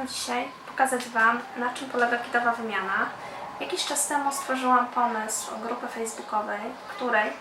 chciałabym dzisiaj pokazać Wam, na czym polega kitowa wymiana. Jakiś czas temu stworzyłam pomysł grupy facebookowej, w której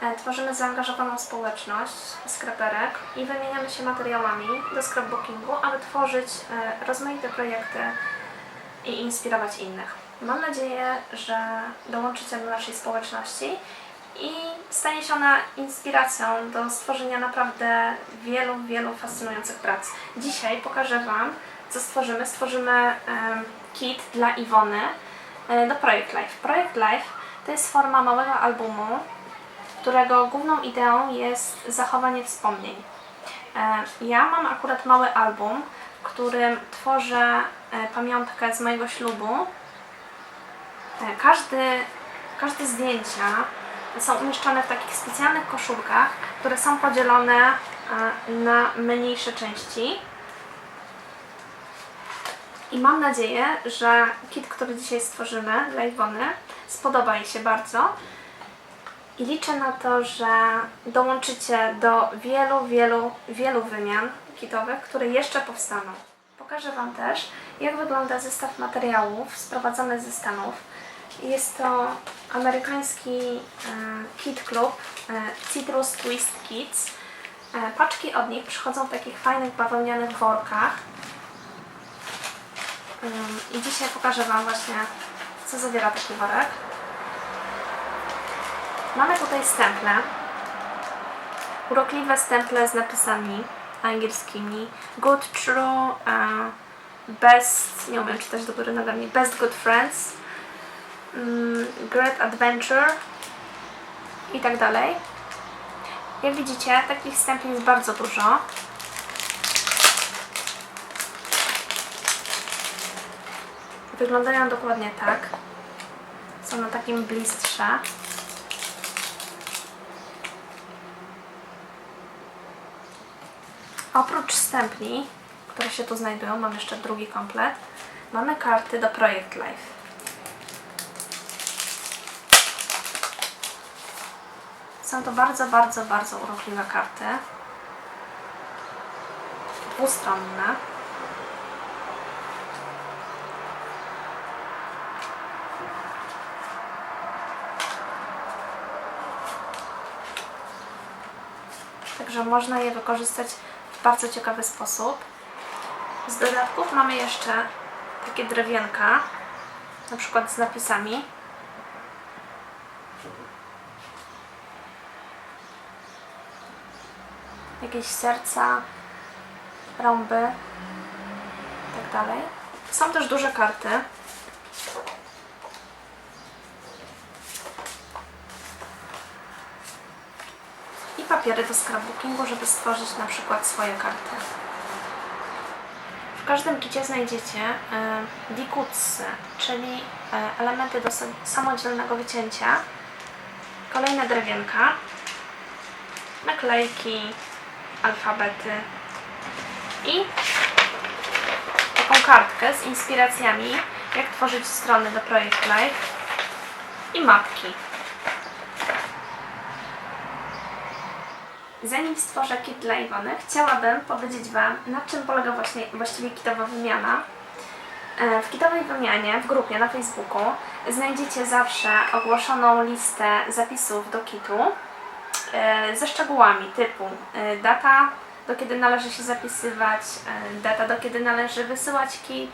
e, tworzymy zaangażowaną społeczność skreperek i wymieniamy się materiałami do scrapbookingu, aby tworzyć e, rozmaite projekty i inspirować innych. Mam nadzieję, że dołączycie do naszej społeczności i stanie się ona inspiracją do stworzenia naprawdę wielu, wielu fascynujących prac. Dzisiaj pokażę Wam, co stworzymy. Stworzymy kit dla Iwony e, do Projekt Life. Projekt Life to jest forma małego albumu, którego główną ideą jest zachowanie wspomnień. E, Ja mam akurat mały album, w którym tworzę e, pamiątkę z mojego ślubu. Każdy, każde zdjęcia są umieszczone w takich specjalnych koszulkach, które są podzielone na mniejsze części. I mam nadzieję, że kit, który dzisiaj stworzymy dla Iwony, spodoba jej się bardzo. I liczę na to, że dołączycie do wielu, wielu, wielu wymian kitowych, które jeszcze powstaną. Pokażę Wam też, jak wygląda zestaw materiałów sprowadzony ze Stanów. Jest to amerykański e, kit klub e, Citrus Twist Kits. E, paczki od nich przychodzą w takich fajnych bawełnianych workach. I dzisiaj pokażę Wam właśnie, co zawiera taki worek. Mamy tutaj stemple. Urokliwe stemple z napisami angielskimi. Good, true, best, nie umiem czytać do góry nogami, best good friends, mm, great adventure i tak dalej. Jak widzicie, takich stempli jest bardzo dużo. Wyglądają dokładnie tak. Są na takim blistrze. Oprócz stempli, które się tu znajdują, mam jeszcze drugi komplet. Mamy karty do Projekt Life. Są to bardzo, bardzo, bardzo urokliwe karty. Dwustronne. Także można je wykorzystać w bardzo ciekawy sposób. Z dodatków mamy jeszcze takie drewienka, na przykład z napisami. Jakieś serca, rąby i tak. Są też duże karty. Papiery do scrapbookingu, żeby stworzyć na przykład swoje karty. W każdym kicie znajdziecie e, dikutsy, czyli e, elementy do sam- samodzielnego wycięcia, kolejne drewienka, naklejki, alfabety i taką kartkę z inspiracjami, jak tworzyć strony do Projekt Life i mapki. Zanim stworzę kit dla Iwony, chciałabym powiedzieć Wam, na czym polega właśnie, właściwie kitowa wymiana. E, W kitowej wymianie w grupie na Facebooku znajdziecie zawsze ogłoszoną listę zapisów do kitu e, ze szczegółami typu e, data, do kiedy należy się zapisywać, data, do kiedy należy wysyłać kit.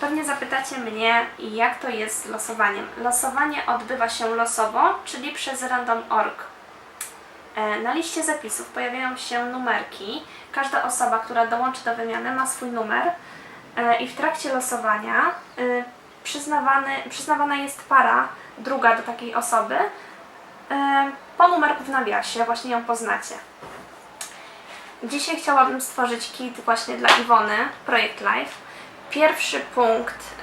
Pewnie zapytacie mnie, jak to jest z losowaniem. Losowanie odbywa się losowo, czyli przez random.org. E, Na liście zapisów pojawiają się numerki. Każda osoba, która dołączy do wymiany, ma swój numer e, i w trakcie losowania e, przyznawany, przyznawana jest para druga do takiej osoby. Po numerku w nawiasie właśnie ją poznacie. Dzisiaj chciałabym stworzyć kit właśnie dla Iwony, Projekt Life. Pierwszy punkt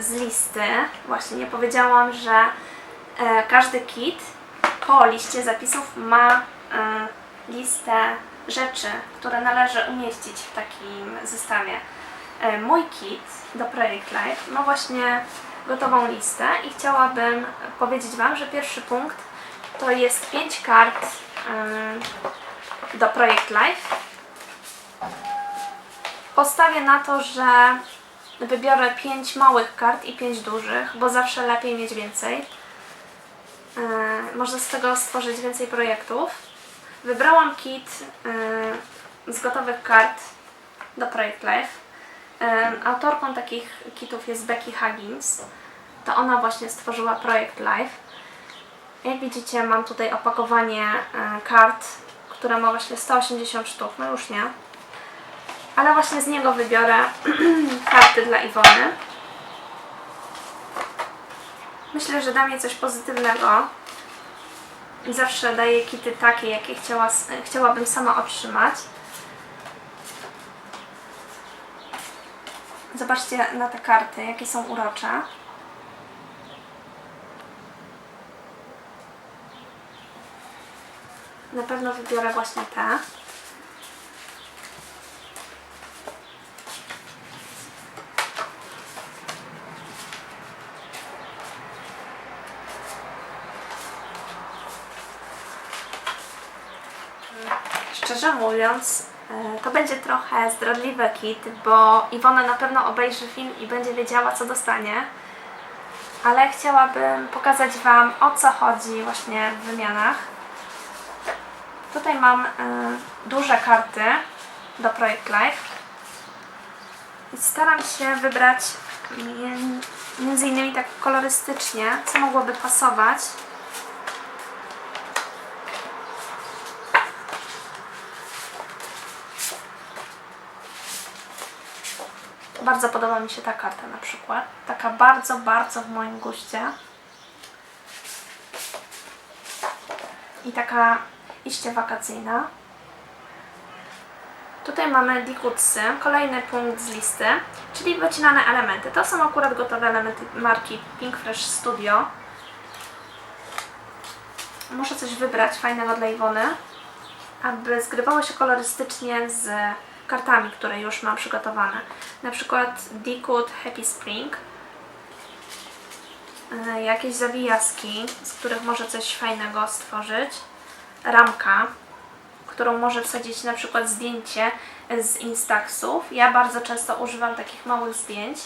z listy, właśnie nie powiedziałam, że każdy kit po liście zapisów ma listę rzeczy, które należy umieścić w takim zestawie. E, Mój kit do Projekt Life ma właśnie gotową listę i chciałabym powiedzieć Wam, że pierwszy punkt to jest 5 kart e, do Projekt Life Postawię na to, że wybiorę 5 małych kart i 5 dużych, bo zawsze lepiej mieć więcej. Można z tego stworzyć więcej projektów. Wybrałam kit yy, z gotowych kart do Project Life. Yy, autorką takich kitów jest Becky Huggins. To ona właśnie stworzyła Project Life. Jak widzicie, mam tutaj opakowanie e, kart, które ma właśnie 180 sztuk. No już nie. Ale właśnie z niego wybiorę karty dla Iwony. Myślę, że da mi coś pozytywnego. I zawsze daję kity takie, jakie chciała, chciałabym sama otrzymać. Zobaczcie na te karty, jakie są urocze. Na pewno wybiorę właśnie te. Mówiąc, e, to będzie trochę zdradliwy kit, bo Iwona na pewno obejrzy film i będzie wiedziała, co dostanie. Ale chciałabym pokazać Wam, o co chodzi właśnie w wymianach. Tutaj mam y, duże karty do Project Life. I staram się wybrać między innymi tak kolorystycznie, co mogłoby pasować. Bardzo podoba mi się ta karta na przykład. Taka bardzo, bardzo w moim guście. I taka iście wakacyjna. Tutaj mamy dikutsy, kolejny punkt z listy, czyli wycinane elementy. To są akurat gotowe elementy marki Pink Fresh Studio. Muszę coś wybrać fajnego dla Iwony, aby zgrywało się kolorystycznie z kartami, które już mam przygotowane. Na przykład Dikud Happy Spring. E, Jakieś zawijaski, z których może coś fajnego stworzyć ramka, którą może wsadzić na przykład zdjęcie z Instaxów. Ja bardzo często używam takich małych zdjęć.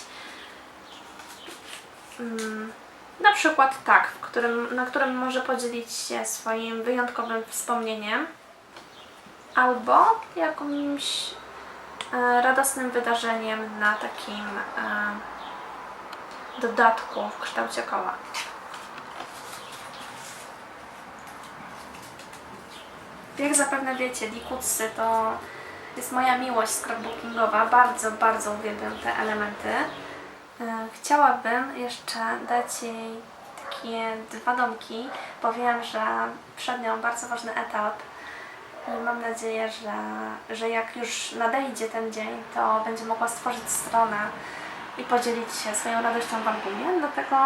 Mm, Na przykład tak, którym, na którym może podzielić się swoim wyjątkowym wspomnieniem albo jakimś radosnym wydarzeniem na takim e, dodatku w kształcie koła. Jak zapewne wiecie, Dikutsy to jest moja miłość scrapbookingowa. Bardzo, bardzo uwielbiam te elementy. E, Chciałabym jeszcze dać jej takie dwa domki, bo wiem, że przed nią bardzo ważny etap i mam nadzieję, że, że jak już nadejdzie ten dzień, to będzie mogła stworzyć stronę i podzielić się swoją radością w albumie. Dlatego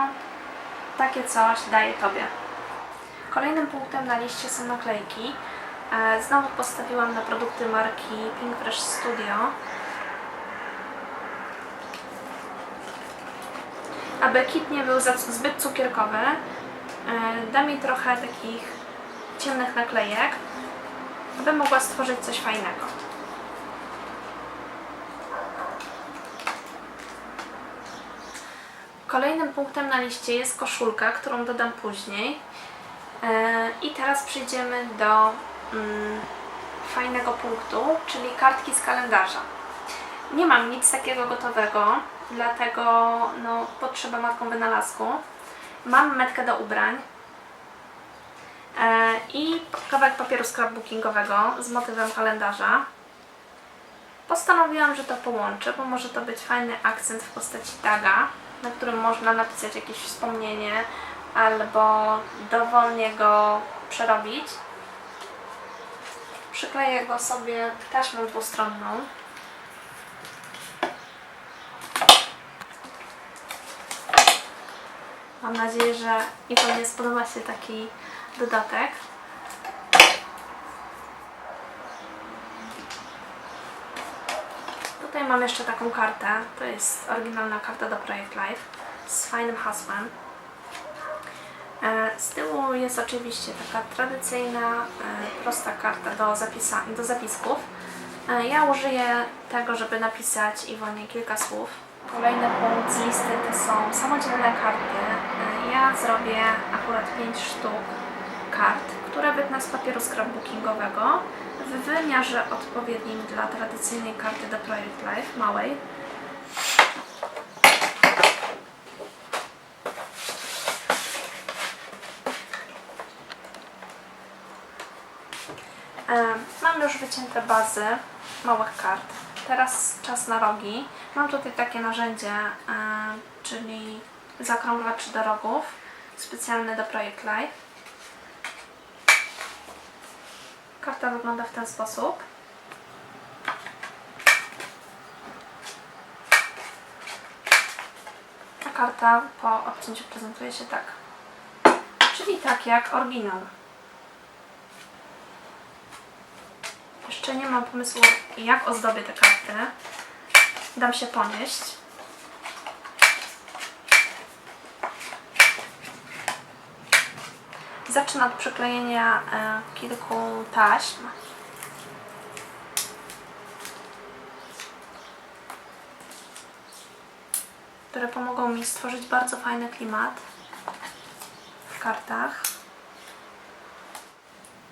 takie coś daję Tobie. Kolejnym punktem na liście są naklejki. E, Znowu postawiłam na produkty marki Pink Fresh Studio. Aby kit nie był zbyt cukierkowy, e, da mi trochę takich ciemnych naklejek, aby mogła stworzyć coś fajnego. Kolejnym punktem na liście jest koszulka, którą dodam później. E, I teraz przejdziemy do mm, fajnego punktu, czyli kartki z kalendarza. Nie mam nic takiego gotowego, dlatego no, potrzeba matką wynalazku. Mam metkę do ubrań i kawałek papieru scrapbookingowego z motywem kalendarza. Postanowiłam, że to połączę, bo może to być fajny akcent w postaci taga, na którym można napisać jakieś wspomnienie albo dowolnie go przerobić. Przykleję go sobie taśmą dwustronną. Mam nadzieję, że Iwonie spodoba się taki dodatek. Tutaj mam jeszcze taką kartę. To jest oryginalna karta do Project Life z fajnym hasłem. E, Z tyłu jest oczywiście taka tradycyjna, e, prosta karta do, zapisa- do zapisków. E, Ja użyję tego, żeby napisać Iwonie kilka słów. Kolejny punkt z listy to są samodzielne karty. Ja zrobię akurat 5 sztuk kart, które wytnę z papieru scrapbookingowego w wymiarze odpowiednim dla tradycyjnej karty do Project Life, małej. E, Mam już wycięte bazy małych kart. Teraz czas na rogi. Mam tutaj takie narzędzie, e, czyli zakrąglacz do rogów, specjalny do Project Life. Karta wygląda w ten sposób. A karta po odcięciu prezentuje się tak. Czyli tak jak oryginał. Jeszcze nie mam pomysłu, jak ozdobię te karty. Dam się ponieść. Zacznę od przyklejenia e, kilku taśm. które pomogą mi stworzyć bardzo fajny klimat w kartach.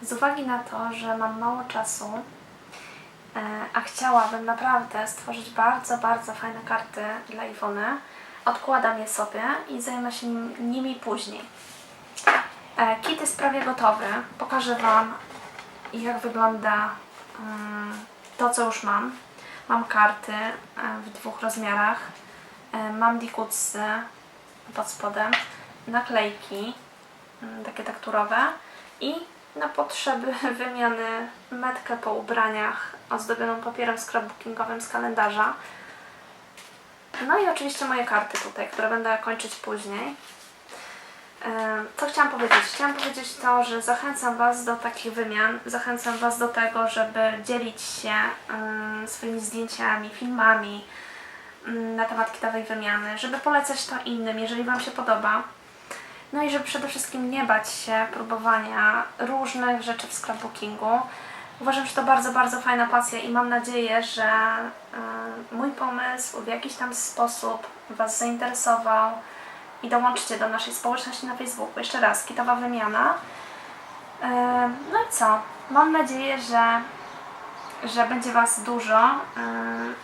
Z uwagi na to, że mam mało czasu, e, a chciałabym naprawdę stworzyć bardzo, bardzo fajne karty dla Iwony, odkładam je sobie i zajmę się nim, nimi później. E, Kit jest prawie gotowy. Pokażę Wam, jak wygląda mm, to, co już mam. Mam karty e, w dwóch rozmiarach. E, Mam dikutsy pod spodem, naklejki, mm, takie tekturowe i na potrzeby wymiany metkę po ubraniach ozdobioną papierem scrapbookingowym z kalendarza. No i oczywiście moje karty tutaj, które będę kończyć później. E, Co chciałam powiedzieć? Chciałam powiedzieć to, że zachęcam Was do takich wymian, zachęcam Was do tego, żeby dzielić się mm, swoimi zdjęciami, filmami mm, na temat kitowej wymiany, żeby polecać to innym, jeżeli Wam się podoba. No i żeby przede wszystkim nie bać się próbowania różnych rzeczy w scrapbookingu. Uważam, że to bardzo, bardzo fajna pasja i mam nadzieję, że y, mój pomysł w jakiś tam sposób Was zainteresował i dołączcie do naszej społeczności na Facebooku. Jeszcze raz, kitowa wymiana. Y, no i co? Mam nadzieję, że że będzie Was dużo,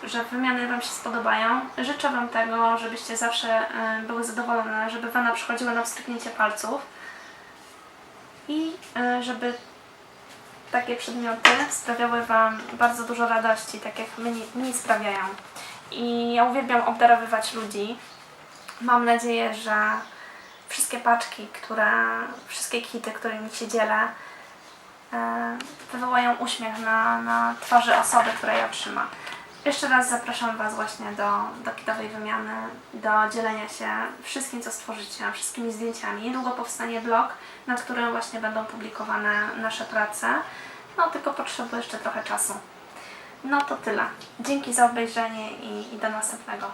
y, że wymiany Wam się spodobają. Życzę Wam tego, żebyście zawsze y, były zadowolone, żeby Wana przychodziła na wstrzyknięcie palców i żeby takie przedmioty sprawiały Wam bardzo dużo radości, tak jak mi, mi sprawiają. I ja uwielbiam obdarowywać ludzi. Mam nadzieję, że wszystkie paczki, które, wszystkie kity, którymi się dzielę, e, wywołają uśmiech na, na twarzy osoby, która je otrzyma. Jeszcze raz zapraszam Was właśnie do, do kitowej wymiany, do dzielenia się wszystkim, co stworzycie, wszystkimi zdjęciami. Niedługo powstanie blog, nad którym właśnie będą publikowane nasze prace. No tylko potrzebuję jeszcze trochę czasu. No to tyle. Dzięki za obejrzenie i, i do następnego.